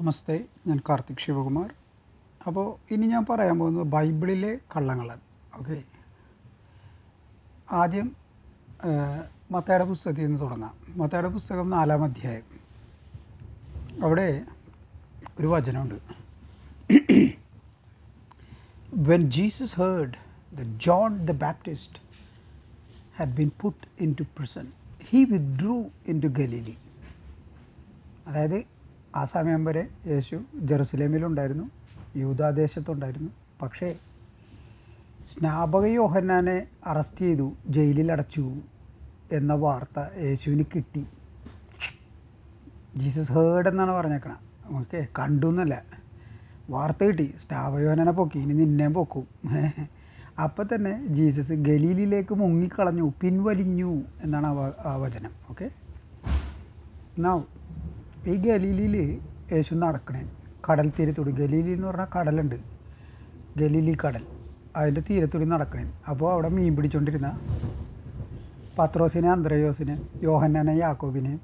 നമസ്തേ ഞാൻ കാർത്തിക് ശിവകുമാർ. അപ്പോൾ ഇനി ഞാൻ പറയാൻ പോകുന്നത് ബൈബിളിലെ കള്ളങ്ങളാണ്. ഓക്കെ? ആദ്യം മത്തയുടെ പുസ്തകത്തിൽ നിന്ന് തുടങ്ങാം. മത്തയുടെ പുസ്തകം നാലാം അധ്യായം. അവിടെ ഒരു വചനമുണ്ട്. When Jesus heard the John the Baptist had been put into prison, he withdrew into Galilee. അതായത് ആ സമയം വരെ യേശു ജെറുസലേമിലുണ്ടായിരുന്നു യൂതാദേശത്തുണ്ടായിരുന്നു. പക്ഷേ സ്നാപക യോഹന്നാനെ അറസ്റ്റ് ചെയ്തു ജയിലിൽ അടച്ചു എന്ന വാർത്ത യേശുവിന് കിട്ടി. ജീസസ് ഹേർഡ് എന്നാണ് പറഞ്ഞേക്കണം. ഓക്കെ കണ്ടു എന്നല്ല. വാർത്ത കിട്ടി. സ്നാപകയോഹനെ പൊക്കി ഇനി നിന്നെ പൊക്കും. അപ്പം തന്നെ ജീസസ് ഗലീലിലേക്ക് മുങ്ങിക്കളഞ്ഞു പിൻവലിഞ്ഞു എന്നാണ് ആ വചനം. ഓക്കെ? നൗ ഈ ഗലീലിയിൽ യേശു നടക്കണേ. കടൽ തീരത്തൂടി ഗലീലി എന്ന് പറഞ്ഞാൽ കടലുണ്ട്. ഗലീലി കടൽ. അതിന്റെ തീരത്തൂടി നടക്കണേ. അപ്പോൾ അവിടെ മീൻ പിടിച്ചോണ്ടിരുന്ന പത്രോസിനെ അന്ത്രയോസിനെ യോഹന്നാനെ യാക്കോബിനെ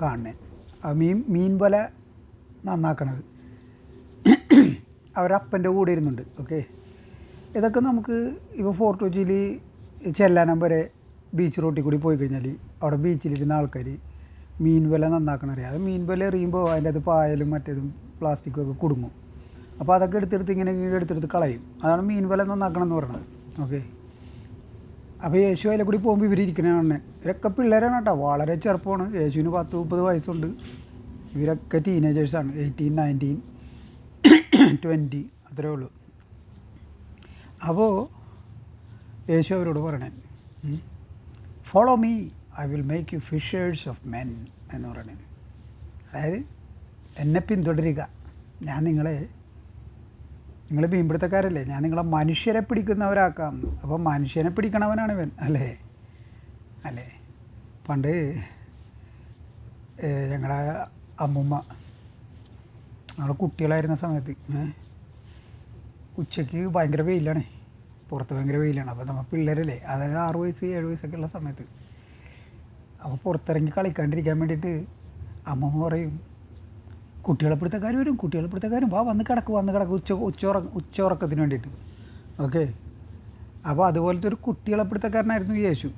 കാണണേ. ആ മീൻ മീൻ പോലെ നന്നാക്കണത്. അവരപ്പന്റെ കൂടെ ഇരുന്നുണ്ട്. ഓക്കെ? ഇതൊക്കെ നമുക്ക് ഇപ്പോൾ ഫോർട്ട് കൊച്ചിയിൽ ചെല്ലാനം വരെ ബീച്ച് റോട്ടിൽ കൂടി പോയി കഴിഞ്ഞാൽ അവിടെ ബീച്ചിലിരുന്ന ആൾക്കാർ മീൻ വില നന്നാക്കണം അറിയാം അത് മീൻ വില എറിയുമ്പോൾ അതിന്റെ അത് പായലും മറ്റേതും പ്ലാസ്റ്റിക്കും ഒക്കെ കുടുങ്ങും. അപ്പോൾ അതൊക്കെ എടുത്തെടുത്ത് ഇങ്ങനെ എടുത്തെടുത്ത് കളയും. അതാണ് മീൻ വില നന്നാക്കണം എന്ന് പറയുന്നത് ഓക്കെ? അപ്പോൾ യേശു അതിലെ കൂടി പോകുമ്പോൾ ഇവരിയ്ക്കണതാണ് ഇവരൊക്കെ പിള്ളേരാണ് കേട്ടോ. വളരെ ചെറുപ്പമാണ്. യേശുവിന് പത്ത് മുപ്പത് വയസ്സുണ്ട്. ഇവരൊക്കെ ടീനേജേഴ്സാണ് എയ്റ്റീൻ നയന്റീൻ ട്വന്റി അത്രേ ഉള്ളൂ. അപ്പോൾ യേശു അവരോട് പറയണേ follow me I will make you fishers of men എന്ന് പറയണേ അതായത് എന്നെ പിന്തുടരുക. ഞാൻ നിങ്ങളെ നിങ്ങൾ മീൻപിടുത്തക്കാരല്ലേ ഞാൻ നിങ്ങളെ മനുഷ്യരെ പിടിക്കുന്നവരാക്കാം. അപ്പോൾ മനുഷ്യനെ പിടിക്കണവനാണ് ഇവൻ അല്ലേ? അല്ലേ? പണ്ട് ഞങ്ങളുടെ അമ്മുമ്മ ഞങ്ങൾ കുട്ടികളായിരുന്ന സമയത്ത് ഉച്ചയ്ക്ക് ഭയങ്കര വെയിലാണ്. പുറത്ത് ഭയങ്കര വെയിലാണ്. അപ്പോൾ നമ്മൾ പിള്ളേരല്ലേ അതായത് ആറ് വയസ്സ് ഏഴ് വയസ്സൊക്കെ ഉള്ള സമയത്ത് അപ്പോൾ പുറത്തിറങ്ങി കളിക്കാണ്ടിരിക്കാൻ വേണ്ടിയിട്ട് അമ്മമ്മ പറയും കുട്ടികളെ പിടുത്തക്കാർ വരും കുട്ടികളെ പിടുത്തക്കാരും വാ വന്ന് കിടക്ക് വന്ന് കിടക്ക് ഉച്ച ഉച്ചോറ ഉച്ച ഉറക്കത്തിന് വേണ്ടിയിട്ട്. ഓക്കെ അപ്പോൾ അതുപോലത്തെ ഒരു കുട്ടികളെ പിടുത്തക്കാരനായിരുന്നു യേശു.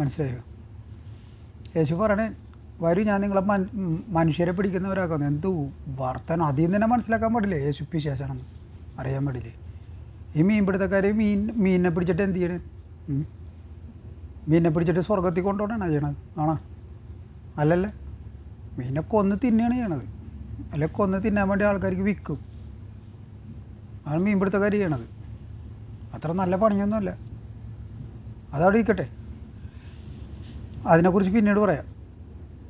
മനസ്സിലായോ? യേശു പറയണേ വരും ഞാൻ നിങ്ങളെ മൻ മനുഷ്യരെ പിടിക്കുന്നവരാക്കുന്നു. എന്തോ? വർത്തനം അതിൽ തന്നെ മനസ്സിലാക്കാൻ പാടില്ലേ? യേശു പിശാചാണെന്ന് അറിയാൻ പാടില്ലേ? ഈ മീൻ പിടുത്തക്കാർ മീൻ മീനിനെ പിടിച്ചിട്ട് എന്ത് ചെയ്യണേ? ഉം? മീനിനെ പിടിച്ചിട്ട് സ്വർഗത്തിൽ കൊണ്ടുപോകണ ചെയ്യണത്? ആണോ? അല്ലല്ലേ. മീനെ കൊന്ന് തിന്നുകയാണ് ചെയ്യണത്. അല്ലെ കൊന്ന് തിന്നാൻ വേണ്ടി ആൾക്കാർക്ക് വിൽക്കും. അതാണ് മീൻ പിടുത്തക്കാർ ചെയ്യണത്. അത്ര നല്ല പണിയൊന്നുമല്ല. അതവിടെ ഇരിക്കട്ടെ. അതിനെക്കുറിച്ച് പിന്നീട് പറയാം.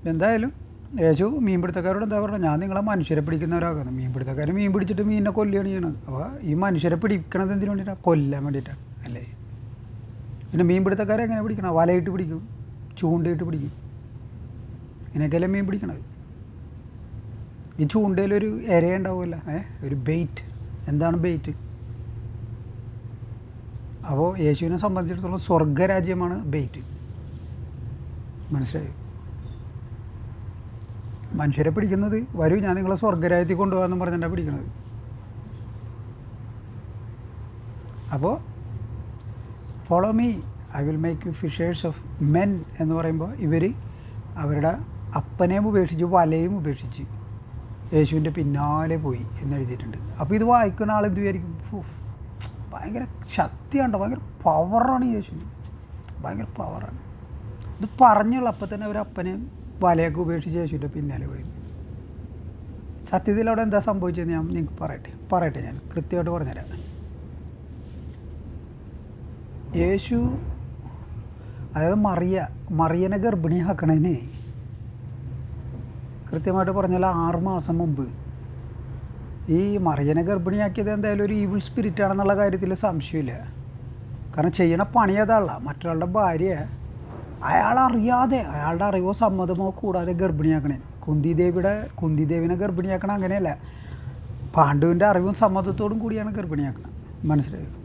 എന്തായാലും യേശു മീൻപിടുത്തക്കാരോട് എന്താ പറയുക ഞാൻ നിങ്ങളെ മനുഷ്യരെ പിടിക്കുന്നവരാക്കുന്നു മീൻപിടുത്തക്കാർ മീൻ പിടിച്ചിട്ട് മീനിനെ കൊല്ലുകയാണ് ചെയ്യണത്. അപ്പോൾ ഈ മനുഷ്യരെ പിടിക്കണത് എന്തിനു വേണ്ടിയിട്ടാണ് കൊല്ലാൻ വേണ്ടിയിട്ടാണ് അല്ലേ? പിന്നെ മീൻപിടുത്തക്കാരെ എങ്ങനെ പിടിക്കണം? വലയിട്ട് പിടിക്കും ചൂണ്ടയിട്ട് പിടിക്കും. ഇങ്ങനെയൊക്കെയല്ലേ മീൻ പിടിക്കണത്. ഈ ചൂണ്ടയിലൊരു ഇര ഉണ്ടാവുമല്ല ഏ? ഒരു ബെയ്റ്റ് എന്താണ് ബെയ്റ്റ് അപ്പോൾ യേശുവിനെ സംബന്ധിച്ചിടത്തോളം സ്വർഗരാജ്യമാണ് ബെയ്റ്റ് മനസ്സിലായി? മനുഷ്യരെ പിടിക്കുന്നത് വരൂ ഞാൻ നിങ്ങളെ സ്വർഗരാജ്യത്തിൽ കൊണ്ടുപോകാമെന്ന് പറഞ്ഞിട്ടാണ് പിടിക്കുന്നത് അപ്പോൾ follow me I will make you fishers of men എന്ന് പറയുമ്പോൾ ഇവർ അവരുടെ അപ്പനെയും ഉപേക്ഷിച്ച് വലയും ഉപേക്ഷിച്ച് യേശുവിന്റെ പിന്നാലെ പോയി എന്നെഴുതിയിട്ടുണ്ട് അപ്പോൾ ഇത് വായിക്കുന്ന ആൾ എന്ത് വിചാരിക്കും? ഭയങ്കര ശക്തിയാണ്ടോ ഭയങ്കര പവറാണ് യേശുവിന് ഭയങ്കര പവറാണ് ഇത് പറഞ്ഞുള്ള അപ്പം തന്നെ ഒരു അപ്പനെയും വലയൊക്കെ ഉപേക്ഷിച്ച് യേശുവിന്റെ പിന്നാലെ പോയി. സത്യത്തിൽ അവിടെ എന്താ സംഭവിച്ചതെന്ന് ഞാൻ നിങ്ങൾക്ക് പറയട്ടെ. പറയട്ടെ ഞാൻ കൃത്യമായിട്ട് പറഞ്ഞുതരാം. യേശു അതായത് മറിയ മറിയനെ ഗർഭിണിയാക്കണതിന് കൃത്യമായിട്ട് പറഞ്ഞാൽ ആറ് മാസം മുമ്പ്. ഈ മറിയനെ ഗർഭിണിയാക്കിയത് എന്തായാലും ഒരു ഈവിൾ സ്പിരിറ്റ് ആണെന്നുള്ള കാര്യത്തിൽ സംശയമില്ല. കാരണം ചെയ്യണ പണി അതല്ല മറ്റൊരാളുടെ ഭാര്യ. അയാൾ അറിയാതെ അയാളുടെ അറിവോ സമ്മതമോ കൂടാതെ ഗർഭിണിയാക്കണേ. കുന്തിദേവിയുടെ കുന്തിദേവിനെ ഗർഭിണിയാക്കണ അങ്ങനെയല്ല. പാണ്ഡുവിന്റെ അറിവും സമ്മതത്തോടും കൂടിയാണ് ഗർഭിണിയാക്കണം മനസ്സിലായോ?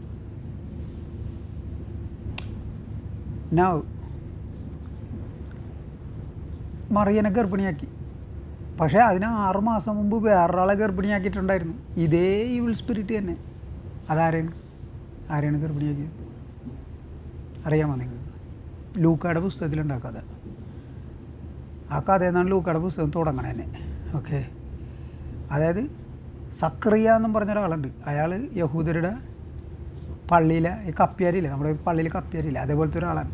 നൗ മറിയനെ ഗർഭിണിയാക്കി. പക്ഷേ അതിന് ആറുമാസം മുമ്പ് വേറൊരാളെ ഗർഭിണിയാക്കിയിട്ടുണ്ടായിരുന്നു. ഇതേ ഇവിൾ സ്പിരിറ്റ് തന്നെ. അതാരാണ്? ആരെയാണ് ഗർഭിണിയാക്കിയത്? അറിയാമോ നിങ്ങൾക്ക്? ലൂക്കയുടെ പുസ്തകത്തിലുണ്ടാ കഥ ആ കഥ എന്നാണ് ലൂക്കയുടെ പുസ്തകം തുടങ്ങണേ തന്നെ ഓക്കെ അതായത് സക്രിയ എന്നും പറഞ്ഞ ഒരാളുണ്ട് അയാൾ യഹൂദരുടെ പള്ളിയിലെ ഈ കപ്പ്യാരിയില്ലേ? നമ്മുടെ പള്ളിയിൽ കപ്പ്യാരിയില്ലേ? അതേപോലത്തെ ഒരാളാണ്.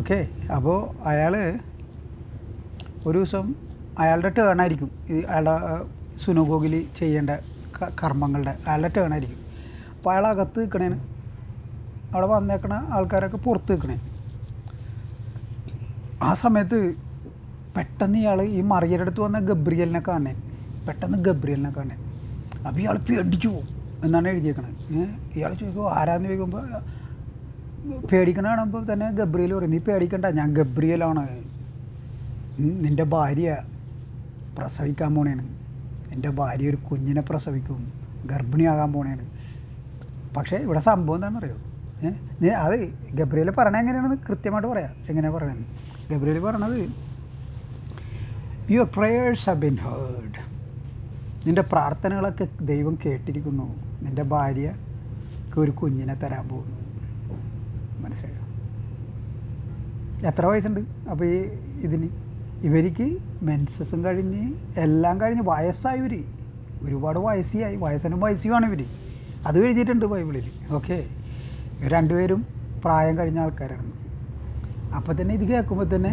ഓക്കെ? അപ്പോൾ അയാൾ ഒരു ദിവസം അയാളുടെ ടേണായിരിക്കും ഈ അയാളുടെ സുനഗോഗിൽ ചെയ്യേണ്ട കർമ്മങ്ങളുടെ അയാളുടെ ടേണായിരിക്കും അപ്പോൾ അയാൾ അകത്ത് നിൽക്കണേന് അവിടെ വന്നേക്കണ ആൾക്കാരൊക്കെ പുറത്ത് നിൽക്കണേ. ആ സമയത്ത് പെട്ടെന്ന് ഇയാൾ ഈ മറിയയുടെ അടുത്ത് വന്ന ഗബ്രിയലിനെ കാണേ പെട്ടെന്ന് ഗബ്രിയലിനെ കാണേ അപ്പോൾ ഇയാൾ പേടിച്ചു പോകും എന്നാണ് എഴുതിയേക്കണത്. ഇയാൾ ചോദിക്കുമ്പോൾ ആരാന്ന് ചോദിക്കുമ്പോൾ പേടിക്കണ കാണുമ്പോൾ തന്നെ ഗബ്രിയൽ പറയും നീ പേടിക്കണ്ട ഞാൻ ഗബ്രിയലാണ്. നിന്റെ ഭാര്യ പ്രസവിക്കാൻ പോണേണ്. എന്റെ ഭാര്യ ഒരു കുഞ്ഞിനെ പ്രസവിക്കും ഗർഭിണിയാകാൻ പോണേണ്. പക്ഷേ ഇവിടെ സംഭവം എന്താണെന്നറിയോ? ഏഹ് നീ അത് ഗബ്രിയൽ പറയണ എങ്ങനെയാണെന്ന് കൃത്യമായിട്ട് പറയാം. എങ്ങനെയാണ് പറയണത്? ഗബ്രിയൽ പറയണത് your prayers have been heard നിന്റെ പ്രാർത്ഥനകളൊക്കെ ദൈവം കേട്ടിരിക്കുന്നു. നിന്റെ ഭാര്യക്ക് ഒരു കുഞ്ഞിനെ തരാൻ പോകുന്നു. മനസ്സിലായോ? എത്ര വയസ്സുണ്ട്? അപ്പോൾ ഈ ഇതിന് ഇവർക്ക് മെൻസസും കഴിഞ്ഞ് എല്ലാം കഴിഞ്ഞ് വയസ്സായി ഇവർ ഒരുപാട് വയസ്സിയായി വയസ്സിനും വയസ്സുമാണ് ഇവർ അത് എഴുതിയിട്ടുണ്ട് ബൈബിളിൽ. ഓക്കെ? ഇവർ രണ്ടുപേരും പ്രായം കഴിഞ്ഞ ആൾക്കാരാണ്. അപ്പോൾ തന്നെ ഇത് കേൾക്കുമ്പോൾ തന്നെ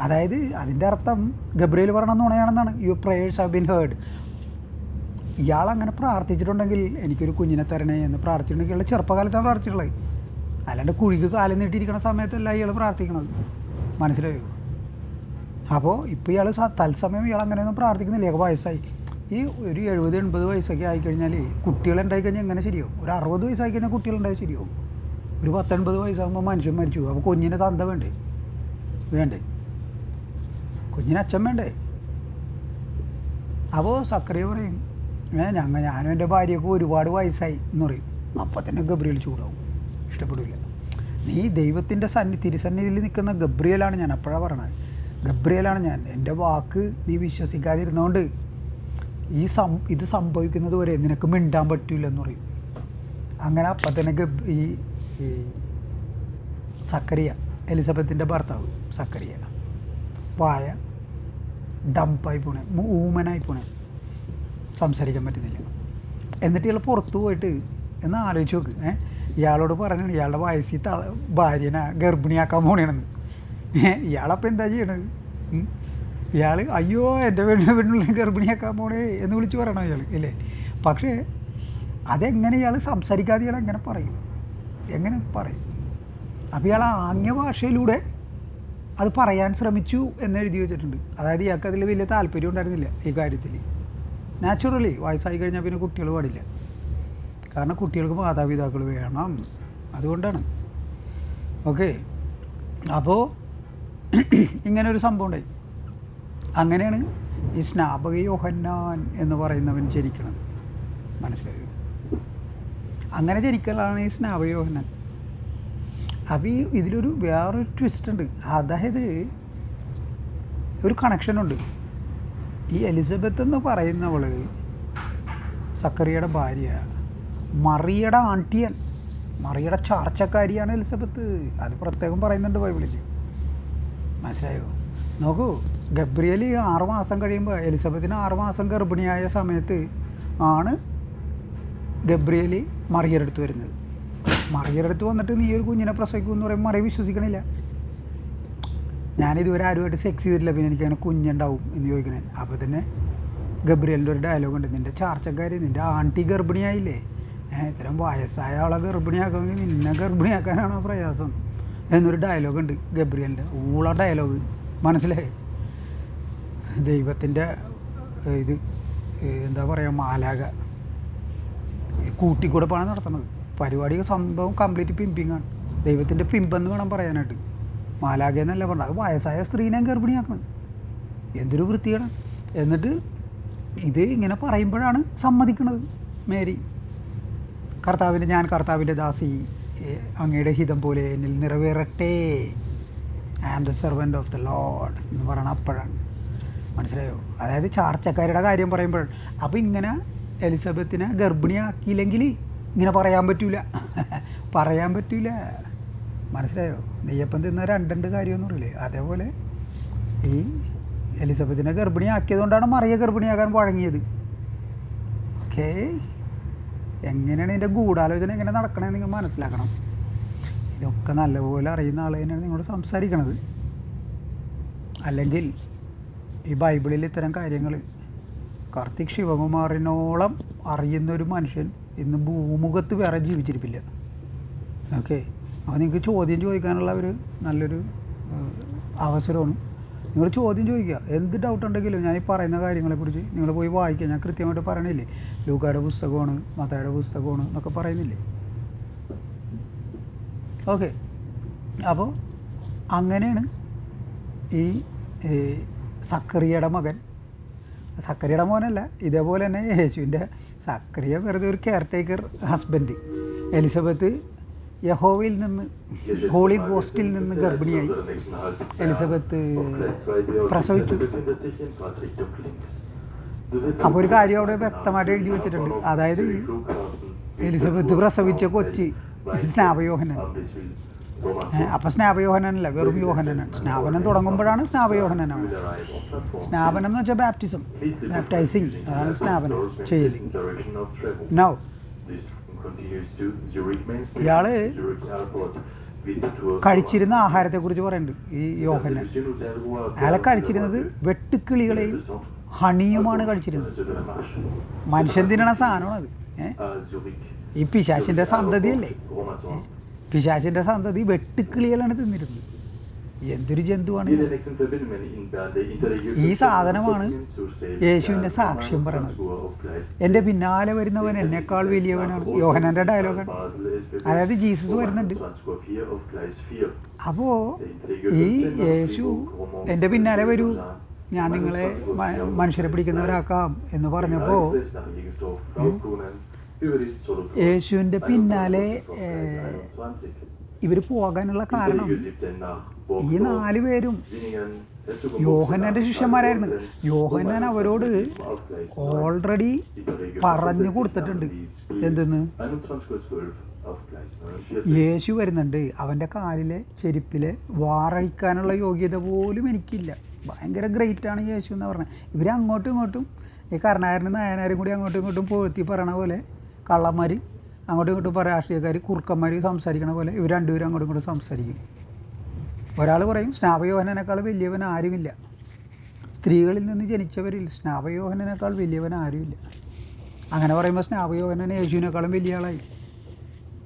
അതായത് അതിന്റെ അർത്ഥം ഗബ്രിയേൽ പറഞ്ഞ നുണയാണെന്നാണ്. You prayers have been heard ഇയാൾ അങ്ങനെ പ്രാർത്ഥിച്ചിട്ടുണ്ടെങ്കിൽ എനിക്കൊരു കുഞ്ഞിനെ തരണേ എന്ന് പ്രാർത്ഥിച്ചിട്ടുണ്ടെങ്കിൽ ഇയാൾ ചെറുപ്പകാലത്താണ് പ്രാർത്ഥിച്ചിട്ടുള്ളത്. അല്ലാണ്ട് കുഴിക്ക് കാലം നീട്ടിയിരിക്കുന്ന സമയത്തല്ല ഇയാൾ പ്രാർത്ഥിക്കണത്. മനസ്സിലായോ? അപ്പോൾ ഇപ്പോൾ ഇയാൾ തത്സമയം ഇയാൾ അങ്ങനെയൊന്നും പ്രാർത്ഥിക്കുന്നില്ല. ഇയാൾക്ക് വയസ്സായി. ഈ ഒരു എഴുപത് എൺപത് വയസ്സൊക്കെ ആയിക്കഴിഞ്ഞാൽ കുട്ടികളുണ്ടായി കഴിഞ്ഞാൽ എങ്ങനെ ശരിയാവും? ഒരു അറുപത് വയസ്സായി കഴിഞ്ഞാൽ കുട്ടികളുണ്ടായി ശരിയാവും. ഒരു പത്തൊൻപത് വയസ്സാകുമ്പോൾ മനുഷ്യൻ മരിച്ചു. അപ്പോൾ കുഞ്ഞിനെ തന്ത വേണ്ടേ? വേണ്ടേ? കുഞ്ഞിന് അച്ഛൻ വേണ്ടേ? അപ്പോൾ സക്രിയ പറയും ഏ ഞങ്ങൾ ഞാനും എന്റെ ഭാര്യയൊക്കെ ഒരുപാട് വയസ്സായി എന്ന് പറയും. അപ്പം തന്നെ ഗബ്രിയൽ ചൂടാവും. ഇഷ്ടപ്പെടില്ല നീ ദൈവത്തിന്റെ സന്നി തിരുസന്നിധിയിൽ നിൽക്കുന്ന ഗബ്രിയലാണ് ഞാൻ അപ്പോഴാണ് പറഞ്ഞത്. ഗബ്രിയലാണ് ഞാൻ. എന്റെ വാക്ക് നീ വിശ്വസിക്കാതിരുന്നതുകൊണ്ട് ഈ സം ഇത് സംഭവിക്കുന്നത് വരെ നിനക്ക് മിണ്ടാൻ പറ്റില്ല എന്ന് പറയും. അങ്ങനെ അപ്പം തന്നെ ഗബ് ഈ സക്കറിയ എലിസബത്തിന്റെ ഭർത്താവ് സക്കറിയ. വായ ഡംപായി പോണേ. ഊമനായി പോണേ. സംസാരിക്കാൻ പറ്റുന്നില്ല. എന്നിട്ട് ഇയാൾ പുറത്തു പോയിട്ട് എന്ന് ആലോചിച്ച് നോക്ക്. ഏ? ഇയാളോട് പറയണത് ഇയാളുടെ വയസ്സിൽ തള ഭാര്യനെ ഗർഭിണിയാക്കാൻ പോണേണെന്ന്. ഏഹ് ഇയാളപ്പം എന്താ ചെയ്യണത് ഇയാൾ അയ്യോ എന്റെ വീടിന്റെ വീടിനുള്ളിൽ ഗർഭിണിയാക്കാൻ പോണേ എന്ന് വിളിച്ച് പറയണം ഇയാൾ ഇല്ലേ? പക്ഷേ അതെങ്ങനെ ഇയാൾ സംസാരിക്കാതെ ഇയാൾ എങ്ങനെ പറയും? എങ്ങനെ പറയും? അപ്പോൾ ഇയാൾ ആംഗ്യ ഭാഷയിലൂടെ അത് പറയാൻ ശ്രമിച്ചു എന്ന് എഴുതി വെച്ചിട്ടുണ്ട്. അതായത് ഇയാൾക്ക് അതിൽ വലിയ താല്പര്യം ഉണ്ടായിരുന്നില്ല ഈ കാര്യത്തിൽ നാച്ചുറലി വയസ്സായി കഴിഞ്ഞാൽ പിന്നെ കുട്ടികൾ പാടില്ല. കാരണം കുട്ടികൾക്ക് മാതാപിതാക്കൾ വേണം. അതുകൊണ്ടാണ്. ഓക്കെ അപ്പോൾ ഇങ്ങനൊരു സംഭവം ഉണ്ടായി. അങ്ങനെയാണ് ഈ സ്നാപക യോഹന്നാൻ എന്ന് പറയുന്നവൻ ജനിക്കണത്. മനസ്സിലായോ? അങ്ങനെ ജനിക്കലാണ് ഈ സ്നാപക യോഹന്നാൻ. അപ്പോൾ ഈ ഇതിലൊരു വേറൊരു ട്വിസ്റ്റ് ഉണ്ട്. അതായത് ഒരു കണക്ഷനുണ്ട് ഈ എലിസബത്ത് എന്ന് പറയുന്നവൾ സക്കറിയുടെ ഭാര്യ മറിയുടെ ആണ്ടിയൻ മറിയുടെ ചാർച്ചക്കാരിയാണ് എലിസബത്ത്. അത് പ്രത്യേകം പറയുന്നുണ്ട് ബൈബിളിൽ മനസ്സിലായോ? നോക്കൂ ഗബ്രിയൽ ആറ് മാസം കഴിയുമ്പോൾ എലിസബത്തിന് ആറ് മാസം ഗർഭിണിയായ സമയത്ത് ആണ് ഗബ്രിയൽ മറിയടുത്ത് വരുന്നത്. മറിയരെടുത്ത് വന്നിട്ട് നീ ഒരു കുഞ്ഞിനെ പ്രസവിക്കുമെന്ന് പറയുമ്പോൾ മറിയ വിശ്വസിക്കണില്ല. ഞാനിതുവരെ ആരുമായിട്ട് സെക്സ് ചെയ്തിട്ടില്ല. പിന്നെ എനിക്കങ്ങനെ കുഞ്ഞുണ്ടാവും എന്ന് ചോദിക്കണേ. അപ്പോൾ തന്നെ ഗബ്രിയലിന്റെ ഒരു ഡയലോഗ് ഉണ്ട്. നിന്റെ ചാർച്ചക്കാർ നിന്റെ ആണ്ടി ഗർഭിണിയായില്ലേ? ഇത്തരം വയസ്സായ ആളെ ഗർഭിണിയാക്കുമെങ്കിൽ നിന്നെ ഗർഭിണിയാക്കാനാണോ പ്രയാസം? എന്നൊരു ഡയലോഗ് ഉണ്ട് ഗബ്രിയലിന്റെ ഊള ഡയലോഗ് മനസ്സിലായി? ദൈവത്തിന്റെ ഇത് എന്താ പറയുക മാലാക കൂട്ടിക്കൊടുപ്പാണ് നടത്തുന്നത്. പരിപാടി സംഭവം കംപ്ലീറ്റ് പിമ്പിങ്ങാണ്. ദൈവത്തിന്റെ പിമ്പെന്ന് വേണം പറയാനായിട്ട്. മാലാഖ എന്നല്ല പറഞ്ഞത്? അത് വയസ്സായ സ്ത്രീനെ ഗർഭിണിയാക്കണം എന്തൊരു വൃത്തിയാണ് എന്നിട്ട് ഇത് ഇങ്ങനെ പറയുമ്പോഴാണ് സമ്മതിക്കുന്നത് മേരി. കർത്താവിന്റെ ഞാൻ കർത്താവിന്റെ ദാസി അങ്ങയുടെ ഹിതം പോലെ എന്നിൽ നിറവേറട്ടെ. I am the servant of the Lord എന്ന് പറയണം അപ്പോഴാണ്. മനസ്സിലായോ? അതായത് ചാർച്ചക്കാരുടെ കാര്യം പറയുമ്പോൾ അപ്പോൾ ഇങ്ങനെ എലിസബത്തിനെ ഗർഭിണിയാക്കിയില്ലെങ്കിൽ ഇങ്ങനെ പറയാൻ പറ്റൂല. പറയാൻ പറ്റൂല. മനസ്സിലായോ? നെയ്യപ്പം തിന്ന രണ്ടുണ്ട് കാര്യമെന്ന് പറയില്ലേ അതേപോലെ ഈ എലിസബത്തിനെ ഗർഭിണിയാക്കിയതുകൊണ്ടാണ് മറിയ ഗർഭിണിയാക്കാൻ വഴങ്ങിയത്. ഓക്കെ. എങ്ങനെയാണ് ഇതിന്റെ ഗൂഢാലോചന എങ്ങനെ നടക്കണമെന്ന് നിങ്ങൾ മനസ്സിലാക്കണം. ഇതൊക്കെ നല്ലപോലെ അറിയുന്ന ആൾ തന്നെയാണ് നിങ്ങളോട് സംസാരിക്കണത്. അല്ലെങ്കിൽ ഈ ബൈബിളിൽ ഇത്തരം കാര്യങ്ങൾ കാർത്തിക് ശിവകുമാറിനോളം അറിയുന്ന ഒരു മനുഷ്യൻ ഇന്ന് ഭൂമുഖത്ത് വേറെ ജീവിച്ചിരിപ്പില്ല. ഓക്കെ. അപ്പോൾ നിങ്ങൾക്ക് ചോദ്യം ചോദിക്കാനുള്ള ഒരു നല്ലൊരു അവസരമാണ്. നിങ്ങൾ ചോദ്യം ചോദിക്കുക. എന്ത് ഡൗട്ട് ഉണ്ടെങ്കിലും ഞാൻ ഈ പറയുന്ന കാര്യങ്ങളെക്കുറിച്ച് നിങ്ങൾ പോയി വായിക്കുക. ഞാൻ കൃത്യമായിട്ട് പറയണില്ലേ? ലൂക്കായുടെ പുസ്തകമാണ് മതയുടെ പുസ്തകമാണ് എന്നൊക്കെ പറയുന്നില്ലേ? ഓക്കെ. അപ്പോൾ അങ്ങനെയാണ് ഈ സക്കറിയയുടെ മകൻ. സക്കറിയുടെ മോനല്ല ഇതേപോലെ തന്നെ യേശുവിന്റെ സക്കറിയ വെറുതെ ഒരു കെയർ ടേക്കർ ഹസ്ബൻഡ് എലിസബത്ത് യഹോവയിൽ നിന്ന് ഹോളി ഗോസ്റ്റിൽ നിന്ന് ഗർഭിണിയായി. എലിസബത്ത് പ്രസവിച്ചു. അപ്പോൾ ഒരു കാര്യം അവിടെ വ്യക്തമായിട്ട് എഴുതി വെച്ചിട്ടുണ്ട്. അതായത് എലിസബത്ത് പ്രസവിച്ച കൊച്ചി സ്നാപയോഹനൻ. അപ്പം സ്നാപയോഹനനല്ല വെറും യോഹനനാണ് സ്നാപനം തുടങ്ങുമ്പോഴാണ് സ്നാപയോഹനനാണ് സ്നാപനം എന്ന് വെച്ചാൽ ബാപ്റ്റിസം ബാപ്റ്റൈസിങ് അതാണ് സ്നാപനം ചെയ്യൽ നൗ ഇയാൾ കഴിച്ചിരുന്ന ആഹാരത്തെക്കുറിച്ച് പറയുന്നുണ്ട് ഈ യോഹന് അയാളെ കഴിച്ചിരുന്നത് വെട്ടുക്കിളികളെയും ഹണിയുമാണ് കഴിച്ചിരുന്നത്. മനുഷ്യൻ തിന്നണ സാധനമാണ് അത് ഏഹ് ഈ പിശാശിന്റെ സന്തതിയല്ലേ? പിശാചിന്റെ സന്തതി വെട്ടുക്കിളികളാണ് തിന്നിരുന്നത്. എന്തൊരു ജന്തുവാണ് ഈ സാധനമാണ് യേശുവിന്റെ സാക്ഷ്യം പറയണത്. എന്റെ എന്റെ പിന്നാലെ വരുന്നവൻ എന്നെക്കാൾ വലിയവനാണ്. യോഹനന്റെ ഡയലോഗാണ് അതായത് ജീസസ് വരുന്നുണ്ട്. അപ്പോൾ ഈ യേശു എന്റെ പിന്നാലെ വരൂ. ഞാൻ നിങ്ങളെ മനുഷ്യരെ പിടിക്കുന്നവരാക്കാം എന്ന് പറഞ്ഞപ്പോൾ യേശുവിന്റെ പിന്നാലെ ഇവർ പോകാനുള്ള കാരണം ഈ നാല് പേരും യോഹന്നാന്റെ ശിഷ്യന്മാരായിരുന്നു. യോഹന്നാൻ അവരോട് ഓൾറെഡി പറഞ്ഞു കൊടുത്തിട്ടുണ്ട്. എന്തെന്ന്? യേശു വരുന്നുണ്ട്. അവന്റെ കാലിലെ ചെരുപ്പിലെ വാറഴിക്കാനുള്ള യോഗ്യത പോലും എനിക്കില്ല. ഭയങ്കര ഗ്രേറ്റ് ആണ് യേശു എന്ന് പറഞ്ഞത് ഇവർ അങ്ങോട്ടും ഇങ്ങോട്ടും ഈ കർണാരനും നായനാരും കൂടി അങ്ങോട്ടും ഇങ്ങോട്ടും പോഴ്ത്തി പറയണ പോലെ കള്ളന്മാർ അങ്ങോട്ടും ഇങ്ങോട്ടും രാഷ്ട്രീയക്കാർ കുറുക്കന്മാർ സംസാരിക്കണ പോലെ ഇവർ രണ്ടുപേരും അങ്ങോട്ടും ഇങ്ങോട്ടും സംസാരിക്കും. ഒരാൾ പറയും സ്നാപയോഹനേക്കാൾ വലിയവൻ ആരുമില്ല. സ്ത്രീകളിൽ നിന്ന് ജനിച്ചവരിൽ സ്നാപയോഹനേക്കാൾ വലിയവൻ ആരുമില്ല. അങ്ങനെ പറയുമ്പോൾ സ്നാപയോഹനൻ യേശുവിനേക്കാളും വലിയ ആളായി.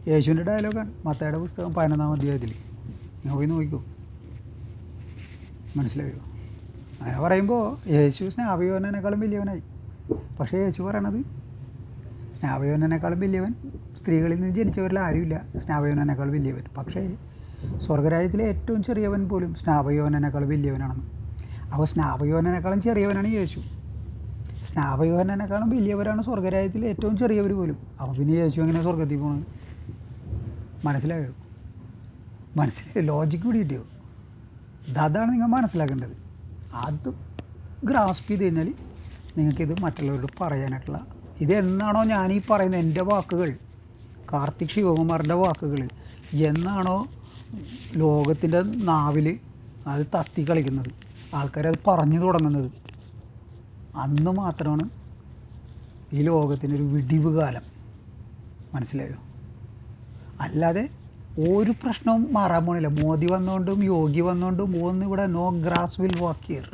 യേശുവിന്റെ ഡയലോഗാണ് മത്തയുടെ പുസ്തകം പതിനൊന്നാം അധ്യായത്തിൽ. നിങ്ങൾ പോയി മനസ്സിലായോ? അങ്ങനെ പറയുമ്പോൾ യേശു സ്നാപയോഹനേക്കാളും വലിയവനായി. പക്ഷേ യേശു പറയണത് സ്നാപയോഹനേക്കാളും വലിയവൻ സ്ത്രീകളിൽ നിന്ന് ജനിച്ചവരിൽ ആരുമില്ല സ്നാപയോഹനേക്കാൾ വലിയവൻ. പക്ഷേ സ്വർഗരാജ്യത്തിലെ ഏറ്റവും ചെറിയവൻ പോലും സ്നാപയോഹനേക്കാൾ വലിയവനാണെന്ന്. അപ്പോൾ സ്നാപയോഹനേക്കാളും ചെറിയവനാണ് യേശു. സ്നാപയോഹനേക്കാളും വലിയവരാണ് സ്വർഗരാജ്യത്തിലെ ഏറ്റവും ചെറിയവർ പോലും. അപ്പോൾ പിന്നെ യേശു എങ്ങനെ സ്വർഗത്തിൽ പോകണത് മനസ്സിലായോ? മനസ്സിലായോ? ലോജിക്ക് പിടിയിട്ടോ അതാണ് നിങ്ങൾ മനസ്സിലാക്കേണ്ടത്. അത് ഗ്രാസ്പ് ചെയ്ത് കഴിഞ്ഞാൽ നിങ്ങൾക്കിത് മറ്റുള്ളവരോട് പറയാനായിട്ടുള്ള ഇത് എന്നാണോ ഞാൻ ഈ എന്റെ വാക്കുകൾ? കാർത്തിക് ശിവകുമാറിന്റെ വാക്കുകൾ. എന്നാണോ ലോകത്തിന്റെ നാവിൽ അത് തത്തി കളിക്കുന്നത്. ആൾക്കാരത് പറഞ്ഞു തുടങ്ങുന്നത്. അന്ന് മാത്രമാണ് ഈ ലോകത്തിനൊരു വിടിവ് കാലം. മനസ്സിലായോ? അല്ലാതെ ഒരു പ്രശ്നവും മാറാൻ പോണില്ല. മോദി വന്നുകൊണ്ടും യോഗി വന്നുകൊണ്ടും ഒന്നും ഇവിടെ no grass will walk here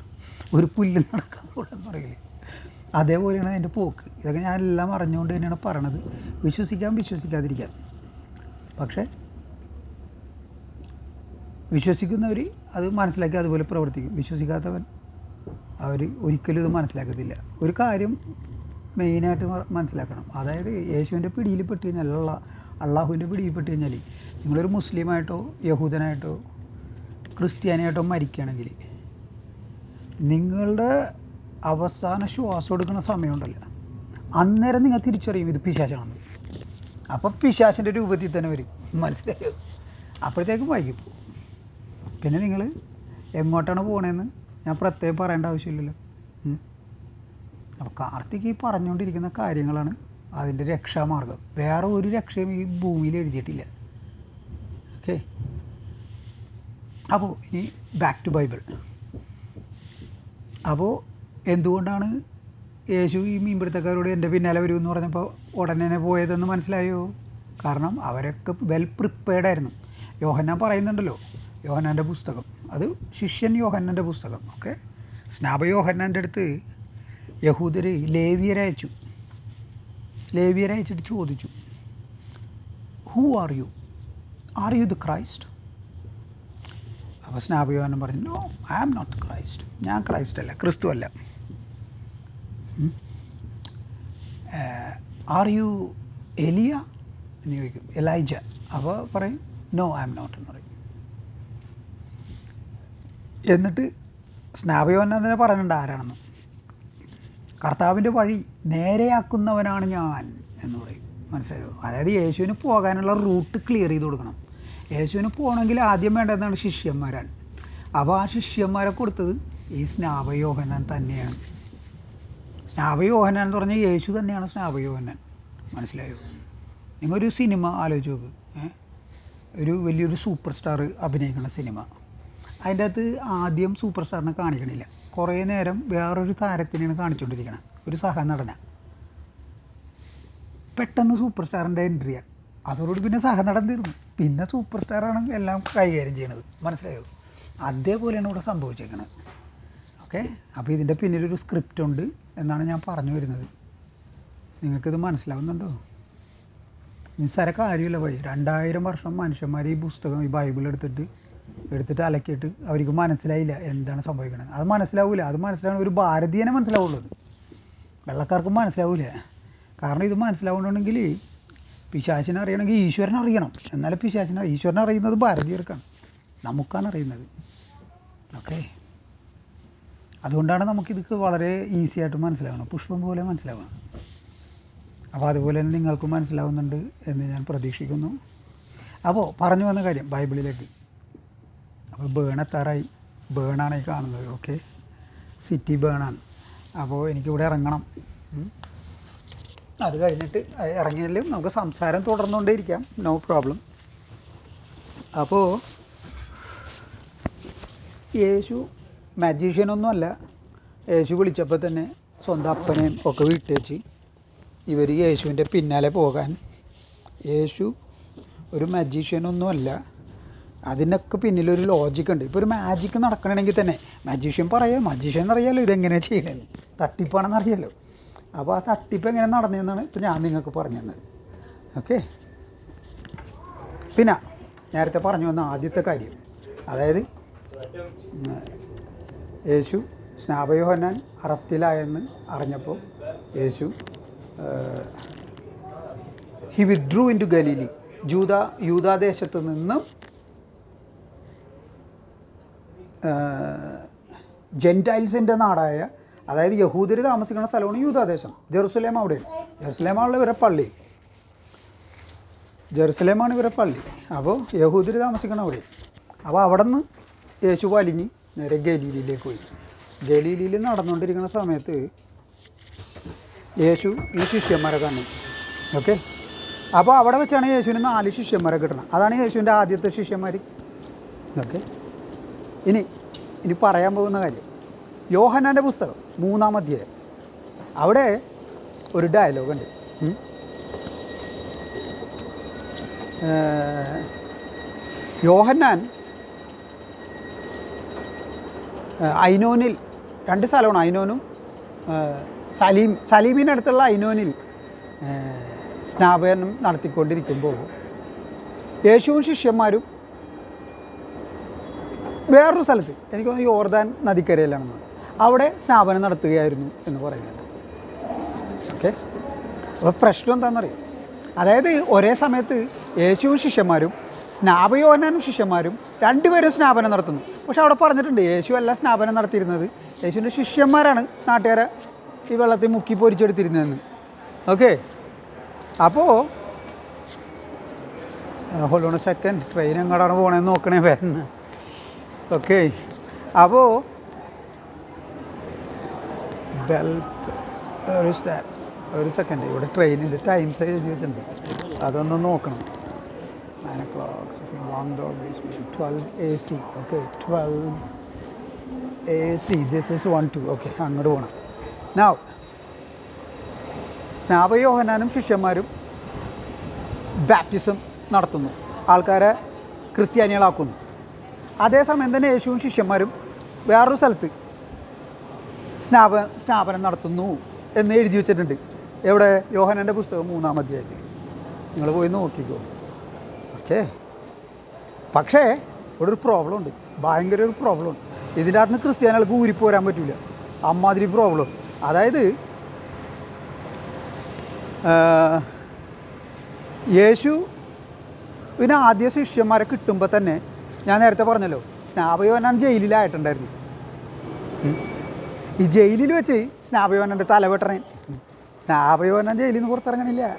ഒരു പുല്ല് നടക്കാൻ പോലെന്ന് പറയില്ലേ? അതേപോലെയാണ് അതിന്റെ പോക്ക്. ഇതൊക്കെ ഞാൻ എല്ലാം അറിഞ്ഞുകൊണ്ട് തന്നെയാണ് പറയണത്. വിശ്വസിക്കാൻ വിശ്വസിക്കാതിരിക്കാം. പക്ഷേ വിശ്വസിക്കുന്നവർ അത് മനസ്സിലാക്കി അതുപോലെ പ്രവർത്തിക്കും. വിശ്വസിക്കാത്തവൻ അവർ ഒരിക്കലും ഇത് മനസ്സിലാക്കത്തില്ല. ഒരു കാര്യം മെയിനായിട്ട് മനസ്സിലാക്കണം. അതായത് യേശുവിന്റെ പിടിയിൽ പെട്ട് കഴിഞ്ഞാൽ അല്ല അള്ളാഹുവിന്റെ പിടിയിൽ പെട്ട് കഴിഞ്ഞാൽ നിങ്ങളൊരു മുസ്ലിമായിട്ടോ യഹൂദനായിട്ടോ ക്രിസ്ത്യാനിയായിട്ടോ മരിക്കുകയാണെങ്കിൽ നിങ്ങളുടെ അവസാന ശ്വാസം എടുക്കുന്ന സമയമുണ്ടല്ലോ അന്നേരം നിങ്ങൾ തിരിച്ചറിയും ഇത് പിശാശാണെന്ന് അപ്പോൾ പിശാശിന്റെ രൂപത്തിൽ തന്നെ വരും. മനസ്സിലായോ? അപ്പോഴത്തേക്കും വൈകി പോകും പിന്നെ നിങ്ങൾ എങ്ങോട്ടാണ് പോകണതെന്ന് ഞാൻ പ്രത്യേകം പറയേണ്ട ആവശ്യമില്ലല്ലോ. അപ്പോൾ കാർത്തിക് ഈ പറഞ്ഞുകൊണ്ടിരിക്കുന്ന കാര്യങ്ങളാണ് അതിന്റെ രക്ഷാമാർഗം. വേറെ ഒരു രക്ഷയും ഈ ഭൂമിയിൽ എഴുതിയിട്ടില്ല. ഓക്കെ അപ്പോൾ ഇനി ബാക്ക് ടു ബൈബിൾ അപ്പോൾ എന്തുകൊണ്ടാണ് യേശു ഈ മീൻപിടുത്തക്കാരോട് എന്റെ പിന്നാലെ വരുമെന്ന് പറഞ്ഞപ്പോൾ ഉടനെ തന്നെ പോയതെന്ന് മനസ്സിലായോ? കാരണം അവരൊക്കെ വെൽ പ്രിപ്പയർഡ് ആയിരുന്നു. യോഹന്നാൻ പറയുന്നുണ്ടല്ലോ യോഹന്നാന്റെ പുസ്തകം. അത് ശിഷ്യൻ യോഹന്നാന്റെ പുസ്തകം. ഓക്കെ? സ്നാപ യോഹന്നാന്റെ അടുത്ത് യഹൂദർ ലേവിയരയച്ചു ലേവിയരയച്ചിട്ട് ചോദിച്ചു who are you are you the Christ അപ്പോൾ സ്നാപയോഹനം പറഞ്ഞു no I am not Christ ഞാൻ ക്രൈസ്റ്റ് അല്ല ക്രിസ്തു അല്ല ആർ യു എലിയ എന്ന് ചോദിക്കും. എലൈജ അപ്പോൾ പറയും നോ ഐ ആം നോട്ട് എന്ന് പറയും. എന്നിട്ട് സ്നാപയോഹനം തന്നെ പറയുന്നുണ്ട് ആരാണെന്ന്. കർത്താവിന്റെ വഴി നേരെയാക്കുന്നവനാണ് ഞാൻ എന്ന് പറയും. മനസ്സിലായോ? അതായത് യേശുവിന് പോകാനുള്ള റൂട്ട് ക്ലിയർ ചെയ്ത് കൊടുക്കണം. യേശുവിന് പോകണമെങ്കിൽ ആദ്യം വേണ്ടതാണ് ശിഷ്യന്മാരാണ്. അപ്പോൾ ആ ശിഷ്യന്മാരെ കൊടുത്തത് ഈ സ്നാപയോഹനൻ തന്നെയാണ്. സ്നാപയോഹനൻ എന്ന് പറഞ്ഞാൽ യേശു തന്നെയാണ് സ്നാപയോഹനൻ മനസ്സിലായോ? നിങ്ങളൊരു സിനിമ ആലോചിച്ച് നോക്ക്. ഒരു വലിയൊരു സൂപ്പർ സ്റ്റാർ അഭിനയിക്കുന്ന സിനിമ. അതിന്റെ അകത്ത് ആദ്യം സൂപ്പർ സ്റ്റാറിനെ കാണിക്കണില്ല. കുറേ നേരം വേറൊരു താരത്തിനെയാണ് കാണിച്ചുകൊണ്ടിരിക്കണം ഒരു സഹനടന പെട്ടെന്ന് സൂപ്പർ സ്റ്റാറിന്റെ എൻട്രിയാണ് അതോടുകൂടി പിന്നെ സഹനടൻ തീർന്നു. പിന്നെ സൂപ്പർ സ്റ്റാറാണ് എല്ലാം കൈകാര്യം ചെയ്യണത്. മനസ്സിലായോ? അതേപോലെയാണ് ഇവിടെ സംഭവിച്ചേക്കണത്. ഓക്കെ അപ്പോൾ ഇതിന്റെ പിന്നിലൊരു സ്ക്രിപ്റ്റ് ഉണ്ട് എന്നാണ് ഞാൻ പറഞ്ഞു വരുന്നത്. നിങ്ങൾക്കിത് മനസ്സിലാവുന്നുണ്ടോ? നിസ്സാര കാര്യമില്ല പോയി. രണ്ടായിരം വർഷം മനുഷ്യന്മാർ ഈ പുസ്തകം ഈ ബൈബിൾ എടുത്തിട്ട് എടുത്തിട്ട് അലക്കിയിട്ട് അവർക്ക് മനസ്സിലായില്ല എന്താണ് സംഭവിക്കുന്നത് അത് മനസ്സിലാവില്ല അത് മനസ്സിലാവണ ഒരു ഭാരതീയനെ മനസ്സിലാവുള്ളൂ വെള്ളക്കാർക്കും മനസ്സിലാവില്ല കാരണം ഇത് മനസ്സിലാവണമെങ്കിൽ പിശാചിനെ അറിയണമെങ്കിൽ ഈശ്വരനെ അറിയണം. എന്നാലും പിശാചിനെ ഈശ്വരനെ അറിയുന്നത് ഭാരതീയർക്കാണ്. നമുക്കാണ് അറിയുന്നത്. ഓക്കെ? അതുകൊണ്ടാണ് നമുക്കിത് വളരെ ഈസി ആയിട്ട് മനസ്സിലാവണം പുഷ്പം പോലെ മനസ്സിലാവണം. അപ്പോൾ അതുപോലെ തന്നെ നിങ്ങൾക്കും മനസ്സിലാവുന്നുണ്ട് എന്ന് ഞാൻ പ്രതീക്ഷിക്കുന്നു. അപ്പോൾ പറഞ്ഞു വന്ന കാര്യം ബൈബിളിലേക്ക്. അപ്പോൾ ബേൺ എത്താറായി ബേണാണ് ഈ കാണുന്നത്. ഓക്കെ സിറ്റി ബേണാണ്. അപ്പോൾ എനിക്കിവിടെ ഇറങ്ങണം. അത് കഴിഞ്ഞിട്ട് ഇറങ്ങിയാലും നമുക്ക് സംസാരം തുടർന്നുകൊണ്ടേയിരിക്കാം. നോ പ്രോബ്ലം അപ്പോൾ യേശു മാജീഷ്യനൊന്നുമല്ല യേശു വിളിച്ചപ്പോൾ തന്നെ സ്വന്തം അപ്പനെയും ഒക്കെ വിട്ടേച്ച് ഇവർ യേശുവിന്റെ പിന്നാലെ പോകാൻ. യേശു ഒരു മജീഷ്യനൊന്നുമല്ല അതിനൊക്കെ പിന്നിലൊരു ലോജിക് ഉണ്ട്. ഇപ്പോൾ ഒരു മാജിക്ക് നടക്കണമെങ്കിൽ തന്നെ മജീഷ്യൻ പറയാം? മജീഷ്യൻ അറിയാലോ ഇതെങ്ങനെയാണ് ചെയ്യണമെന്ന് തട്ടിപ്പാണെന്ന് അറിയാലോ. അപ്പോൾ ആ തട്ടിപ്പ് എങ്ങനെ നടന്നതെന്നാണ് ഇപ്പോൾ ഞാൻ നിങ്ങൾക്ക് പറഞ്ഞു തന്നത് ഓക്കെ പിന്നെ നേരത്തെ പറഞ്ഞു വന്ന ആദ്യത്തെ കാര്യം. അതായത് യേശു സ്നാപയോഹന്നാൻ അറസ്റ്റിലായെന്ന് അറിഞ്ഞപ്പോൾ യേശു he withdrew into Galilee ജൂത യൂതാദേശത്ത് നിന്നും ജെന്റൈൽസിന്റെ നാടായ അതായത് യഹൂദർ താമസിക്കുന്ന സ്ഥലമാണ് യൂതാദേശം. ജെറുസലേം അവിടെയാണ് ജെറുസലേമാണല്ലോ ഇവരെ പള്ളി. ജെറുസലേമാണ് ഇവരെ പള്ളി. അപ്പോൾ യഹൂദർ താമസിക്കണം അവിടെ. അപ്പോൾ അവിടെ നിന്ന് യേശു വലിഞ്ഞ് നേരെ ഗലീലിയിലേക്ക് പോയി. ഗലീലിയിൽ നടന്നുകൊണ്ടിരിക്കുന്ന സമയത്ത് യേശു ഈ ശിഷ്യന്മാരെ കാണും ഓക്കെ? അപ്പോൾ അവിടെ വെച്ചാണ് യേശുവിന് നാല് ശിഷ്യന്മാരെ കിട്ടണം. അതാണ് യേശുവിന്റെ ആദ്യത്തെ ശിഷ്യന്മാർ ഓക്കെ? ഇനി ഇനി പറയാൻ പോകുന്ന കാര്യം. യോഹനാന്റെ പുസ്തകം മൂന്നാം അധ്യായം. അവിടെ ഒരു ഡയലോഗുണ്ട് യോഹന്നാൻ ഐനോനിൽ രണ്ട് സ്ഥലമാണ് ഐനോനും സലീം സലീമിനടുത്തുള്ള ഐനോനിൽ സ്നാപനം നടത്തിക്കൊണ്ടിരിക്കുമ്പോൾ യേശുവും ശിഷ്യന്മാരും വേറൊരു സ്ഥലത്ത് എനിക്ക് തോന്നുന്നു യോർദാൻ നദിക്കരയിലാണെന്ന് അവിടെ സ്നാപനം നടത്തുകയായിരുന്നു എന്ന് പറയുന്നുണ്ട്. ഓക്കെ? അപ്പോൾ പ്രശ്നം എന്താണെന്നറിയാം? അതായത് ഒരേ സമയത്ത് യേശുവും ശിഷ്യന്മാരും സ്നാപയോഹനാനും ശിഷ്യന്മാരും രണ്ടുപേരും സ്നാപനം നടത്തുന്നു. പക്ഷെ അവിടെ പറഞ്ഞിട്ടുണ്ട് യേശു അല്ല സ്നാപനം നടത്തിയിരുന്നത്. യേശുവിന്റെ ശിഷ്യന്മാരാണ് നാട്ടുകാരെ ഈ വെള്ളത്തിൽ മുക്കി പൊരിച്ചെടുത്തിരുന്നതെന്ന്. ഓക്കെ? അപ്പോൾ ഹോളോണ സെക്കൻഡ് ട്രെയിൻ എങ്ങോട്ടാണ് പോകണമെന്ന് നോക്കണേ വരുന്നത് ഓക്കെ. അപ്പോൾ ബെൽ ഒരു ഒരു സെക്കൻഡ് ഇവിടെ ട്രെയിനിൽ ടൈംസ് എഴുതി വെച്ചിട്ടുണ്ട്. അതൊന്ന് നോക്കണം. Nine o'clock one door twelve A C okay twelve A C this is one two okay അങ്ങോട്ട് പോകണം നാവ് സ്നാപയോഹനാനും ശിഷ്യന്മാരും ബാപ്റ്റിസം നടത്തുന്നു. ആൾക്കാരെ ക്രിസ്ത്യാനികളാക്കുന്നു. അതേസമയം തന്നെ യേശുവും ശിഷ്യന്മാരും വേറൊരു സ്ഥലത്ത് സ്നാപ സ്നാപനം നടത്തുന്നു എന്ന് എഴുതി വെച്ചിട്ടുണ്ട്. എവിടെ? യോഹനന്റെ പുസ്തകം മൂന്നാം അധ്യായത്തിൽ. നിങ്ങൾ പോയി നോക്കിക്കോ. ഓക്കെ. പക്ഷേ ഇവിടെ ഒരു പ്രോബ്ലം ഉണ്ട്. ഭയങ്കര ഒരു പ്രോബ്ലം ഉണ്ട്. ഇതിന്റെ അകത്ത് ക്രിസ്ത്യാനികൾക്ക് ഊരിപ്പോരാൻ പറ്റില്ല അമ്മാതിരി പ്രോബ്ലം അതായത് യേശു പിന്നെ ആദ്യ ശിഷ്യന്മാരെ കിട്ടുമ്പോൾ തന്നെ ഞാൻ നേരത്തെ പറഞ്ഞല്ലോ സ്നാപയോനാൻ ജയിലിലായിട്ടുണ്ടായിരുന്നു. ഈ ജയിലിൽ വെച്ച് സ്നാപയോനന്റെ തല വെട്ടണേ. സ്നാപയോനൻ ജയിലിൽ നിന്ന് പുറത്തിറങ്ങണില്ല.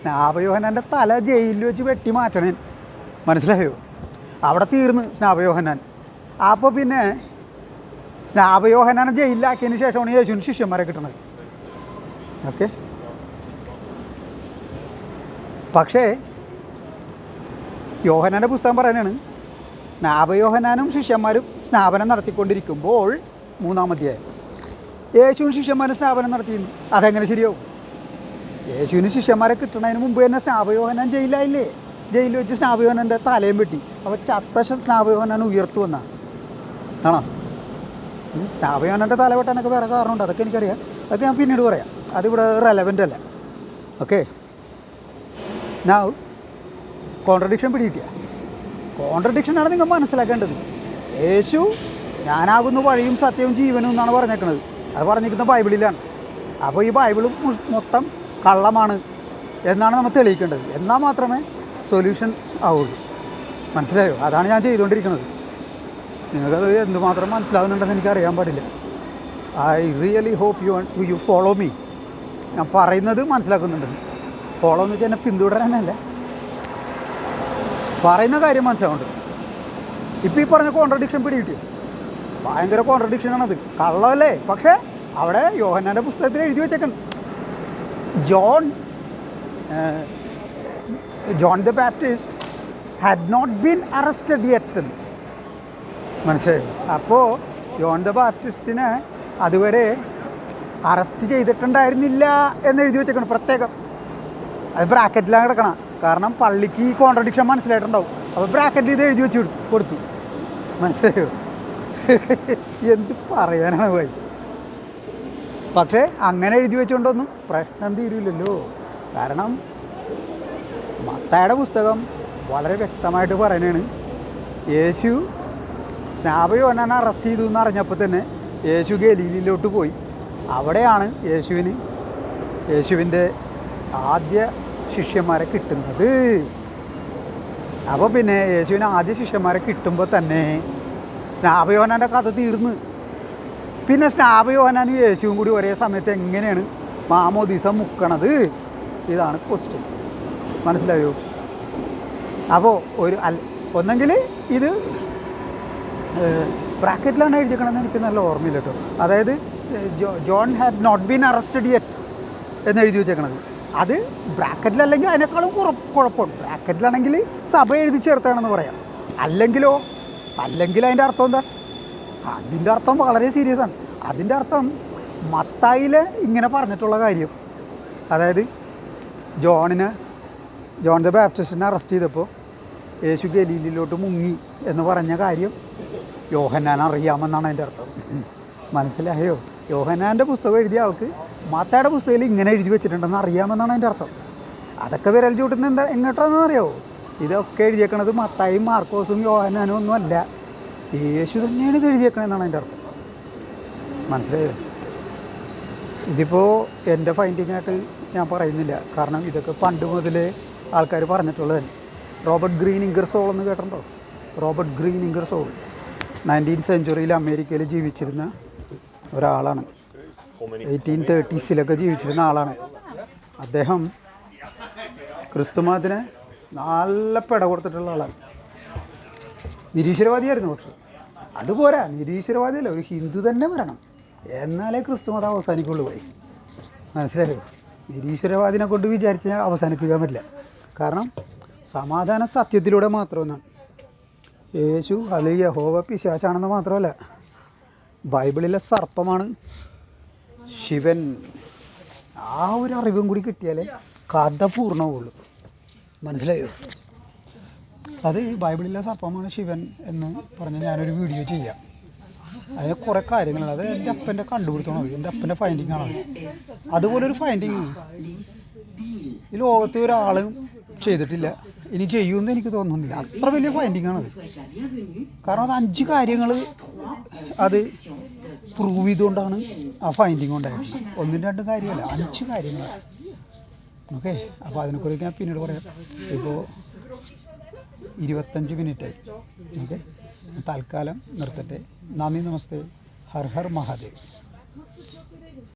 സ്നാപയോഹനാന്റെ തല ജയിലിൽ വെച്ച് വെട്ടി മാറ്റണേ. മനസ്സിലായോ? അവിടെ തീർന്ന് സ്നാപയോഹനാൻ. അപ്പോൾ പിന്നെ സ്നാപയോഹനാനെ ജയിലിലാക്കിയതിന് ശേഷമാണ് യേശുവിന് ശിഷ്യന്മാരെ കിട്ടുന്നത് ഓക്കെ? പക്ഷേ യോഹനാന്റെ പുസ്തകം പറയാനാണ് സ്നാപയോഹനാനും ശിഷ്യന്മാരും സ്നാപനം നടത്തിക്കൊണ്ടിരിക്കുമ്പോൾ മൂന്നാമധ്യായം യേശുവും ശിഷ്യന്മാരും സ്നാപനം നടത്തിയിരുന്നു. അതെങ്ങനെ ശരിയാവും? യേശുവിന് ശിഷ്യന്മാരെ കിട്ടണതിന് മുമ്പ് തന്നെ സ്നാപയോഹനാൻ ജയിലായില്ലേ ജയിലിൽ വെച്ച് സ്നാപയോഹനന്റെ തലയും വെട്ടി. അപ്പോൾ ചത്ത ശ- സ്നാപയോഹനാൻ ഉയർത്തു വന്നാ. ആണോ? സ്നാപയോഹനന്റെ തല വെട്ടാനൊക്കെ വേറെ കാരണമുണ്ട്. അതൊക്കെ എനിക്കറിയാം. അതൊക്കെ ഞാൻ പിന്നീട് പറയാം. അതിവിടെ റെലവന്റ് അല്ല. ഓക്കെ നാവ് കോൺട്രഡിക്ഷൻ പിടിയിട്ടില്ല കോൺട്രഡിക്ഷനാണ് നിങ്ങൾ മനസ്സിലാക്കേണ്ടത്. യേശു ഞാനാകുന്നു വഴിയും സത്യവും ജീവനും എന്നാണ് പറഞ്ഞേക്കുന്നത് അത് പറഞ്ഞിരിക്കുന്ന ബൈബിളിലാണ്. അപ്പോൾ ഈ ബൈബിൾ മൊത്തം കള്ളമാണ് എന്നാണ് നമ്മൾ തെളിയിക്കേണ്ടത്. എന്നാൽ മാത്രമേ സൊല്യൂഷൻ ആവുള്ളൂ. മനസ്സിലായോ? അതാണ് ഞാൻ ചെയ്തുകൊണ്ടിരിക്കുന്നത്. നിങ്ങൾക്കത് എന്തുമാത്രം മനസ്സിലാവുന്നുണ്ടെന്ന് എനിക്ക് അറിയാൻ പാടില്ല. I really hope you you follow me ഞാൻ പറയുന്നത് മനസ്സിലാക്കുന്നുണ്ട്. ഫോളോ എന്ന് വെച്ചാൽ എന്നെ പിന്തുടരാനല്ല. പറയുന്ന കാര്യം മനസ്സിലാവുന്നുണ്ട്. ഇപ്പം ഈ പറഞ്ഞ കോൺട്രഡിക്ഷൻ പിടികിട്ടി ഭയങ്കര കോൺട്രഡിക്ഷനാണത് കള്ളമല്ലേ? പക്ഷേ അവിടെ യോഹന്നാന്റെ പുസ്തകത്തിൽ എഴുതി വെച്ചേക്കൻ John John the Baptist had not been arrested yet മനസ്സിലായി? അപ്പോൾ ജോൺ ദ ബാപ്റ്റിസ്റ്റിനെ അതുവരെ അറസ്റ്റ് ചെയ്തിട്ടുണ്ടായിരുന്നില്ല എന്ന് എഴുതി വെച്ചേക്കണം പ്രത്യേകം. അത് ബ്രാക്കറ്റിലാണ് കിടക്കണം. കാരണം പള്ളിക്ക് ഈ കോൺട്രഡിക്ഷൻ മനസ്സിലായിട്ടുണ്ടാവും. അപ്പോൾ ബ്രാക്കറ്റിൽ ഇത് എഴുതി വെച്ച് കൊടുത്തു. മനസ്സിലായോ? എന്ത് പറയാനാണ് പോയി പക്ഷേ അങ്ങനെ എഴുതി വെച്ചുകൊണ്ടൊന്നും പ്രശ്നം തീരില്ലല്ലോ. കാരണം മത്തായുടെ പുസ്തകം വളരെ വ്യക്തമായിട്ട് പറയുന്നതാണ് യേശു സ്നാപയോനെ അറസ്റ്റ് ചെയ്തു എന്ന് അറിഞ്ഞപ്പോൾ തന്നെ യേശു ഗലീലിലോട്ട് പോയി. അവിടെയാണ് യേശുവിന് യേശുവിന്റെ ആദ്യ ശിഷ്യന്മാരെ കിട്ടുന്നത്. അപ്പോൾ പിന്നെ യേശുവിന് ആദ്യ ശിഷ്യന്മാരെ കിട്ടുമ്പോൾ തന്നെ സ്നാപയോഹനാന്റെ കഥ തീർന്ന്. പിന്നെ സ്നാപയോഹനാനും യേശുവും കൂടി ഒരേ സമയത്ത് എങ്ങനെയാണ് മാമോദീസ മുക്കണത്? ഇതാണ് ക്വസ്റ്റ്യൻ മനസ്സിലായോ? അപ്പോൾ ഒരു അൽ ഒന്നെങ്കിൽ ഇത് ബ്രാക്കറ്റിലാണ് എഴുതിക്കണമെന്ന് എനിക്ക് നല്ല ഓർമ്മയില്ല കേട്ടോ. അതായത് John had not been arrested yet എന്ന് എഴുതി വെച്ചേക്കണത്. അത് ബ്രാക്കറ്റിലല്ലെങ്കിൽ അതിനേക്കാളും കുഴപ്പമുണ്ട്. ബ്രാക്കറ്റിലാണെങ്കിൽ സഭ എഴുതി ചേർത്താണെന്ന് പറയാം. അല്ലെങ്കിലോ അല്ലെങ്കിൽ അതിന്റെ അർത്ഥം എന്താ? അതിന്റെ അർത്ഥം വളരെ സീരിയസ് ആണ്. അതിന്റെ അർത്ഥം മത്തായിൽ ഇങ്ങനെ പറഞ്ഞിട്ടുള്ള കാര്യം. അതായത് ജോണിനെ ജോൺ ദ ബാപ്റ്റിസ്റ്റിനെ അറസ്റ്റ് ചെയ്തപ്പോൾ യേശു ഗലീലിലോട്ട് മുങ്ങി എന്ന് പറഞ്ഞ കാര്യം യോഹന്നാൻ അറിയാമെന്നാണ് അതിന്റെ അർത്ഥം. മനസ്സിലായോ? യോഹനാന്റെ പുസ്തകം എഴുതിയ ആൾക്ക് മാത്തയുടെ പുസ്തകത്തിൽ ഇങ്ങനെ എഴുതി വെച്ചിട്ടുണ്ടെന്ന് അറിയാമെന്നാണ് അതിന്റെ അർത്ഥം. അതൊക്കെ വിരൽ ചൂട്ടുന്ന എന്താ എങ്ങോട്ടാണെന്ന് അറിയാമോ ഇതൊക്കെ എഴുതിയേക്കണത് മത്തായും മാർക്കോസും യോഹനാനും ഒന്നും അല്ല. യേശു തന്നെയാണ് ഇത് എഴുതിയേക്കണതെന്നാണ് അതിന്റെ അർത്ഥം. മനസ്സിലായോ? ഇതിപ്പോൾ എന്റെ ഫൈൻഡിങ് ആയിട്ട് ഞാൻ പറയുന്നില്ല. കാരണം ഇതൊക്കെ പണ്ട് മുതലേ ആൾക്കാർ പറഞ്ഞിട്ടുള്ളതല്ലേ. റോബർട്ട് ഗ്രീൻ ഇംഗർസോൾ എന്ന് കേട്ടിട്ടുണ്ടോ? റോബർട്ട് ഗ്രീൻ ഇംഗർസോൾ നയന്റീൻ സെഞ്ചുറിയിൽ അമേരിക്കയിൽ ജീവിച്ചിരുന്ന ഒരാളാണ്. എയ്റ്റീൻ തേർട്ടീസിലൊക്കെ ജീവിച്ചിരുന്ന ആളാണ്. അദ്ദേഹം ക്രിസ്തുമതത്തിന് നല്ല പെട കൊടുത്തിട്ടുള്ള ആളാണ്. നിരീശ്വരവാദിയായിരുന്നു പക്ഷേ. അതുപോരാ നിരീശ്വരവാദിയല്ല ഒരു ഹിന്ദു തന്നെ വരണം. എന്നാലേ ക്രിസ്തുമതം അവസാനിക്കുള്ളൂ പോയി മനസ്സിലായോ? നിരീശ്വരവാദിനെ കൊണ്ട് വിചാരിച്ച് അവസാനിപ്പിക്കാൻ പറ്റില്ല. കാരണം സമാധാന സത്യത്തിലൂടെ മാത്രമെന്നാണ് യേശു അല്ലെങ്കിൽ യഹോവ പിശാശാണെന്ന് മാത്രമല്ല ബൈബിളിലെ സർപ്പമാണ്. ശിവൻ. ആ ഒരു അറിവും കൂടി കിട്ടിയാലേ കഥ പൂർണമാവുള്ളൂ മനസ്സിലായോ? അത് ബൈബിളിലെ സർപ്പമാണ് ശിവൻ എന്ന് പറഞ്ഞ് ഞാനൊരു വീഡിയോ ചെയ്യാം. അതിന് കുറേ കാര്യങ്ങളുണ്ട്. അത് എന്റെ അപ്പന്റെ കണ്ടുപിടുത്തമാണ്. എന്റെ അപ്പന്റെ ഫൈൻഡിങ് ആണ് അതുപോലെ ഒരു ഫൈൻഡിങ് ഈ ലോകത്ത് ഒരാളും ചെയ്തിട്ടില്ല. ഇനി ചെയ്യുമെന്ന് എനിക്ക് തോന്നുന്നില്ല. അത്ര വലിയ ഫൈൻഡിങ് ആണത്. കാരണം അത് അഞ്ച് കാര്യങ്ങൾ അത് പ്രൂവ് ചെയ്തുകൊണ്ടാണ് ആ ഫൈൻഡിങ് ഉണ്ടായിരുന്നത് ഒന്നും രണ്ടും കാര്യമല്ല അഞ്ച് കാര്യങ്ങൾ. ഓക്കെ അപ്പോൾ അതിനെക്കുറിച്ച് ഞാൻ പിന്നീട് പറയാം. ഇപ്പോൾ ഇരുപത്തഞ്ച് മിനിറ്റായി ഓക്കെ തൽക്കാലം നിർത്തട്ടെ. നന്ദി നമസ്തേ. ഹർ ഹർ മഹാദേവ്.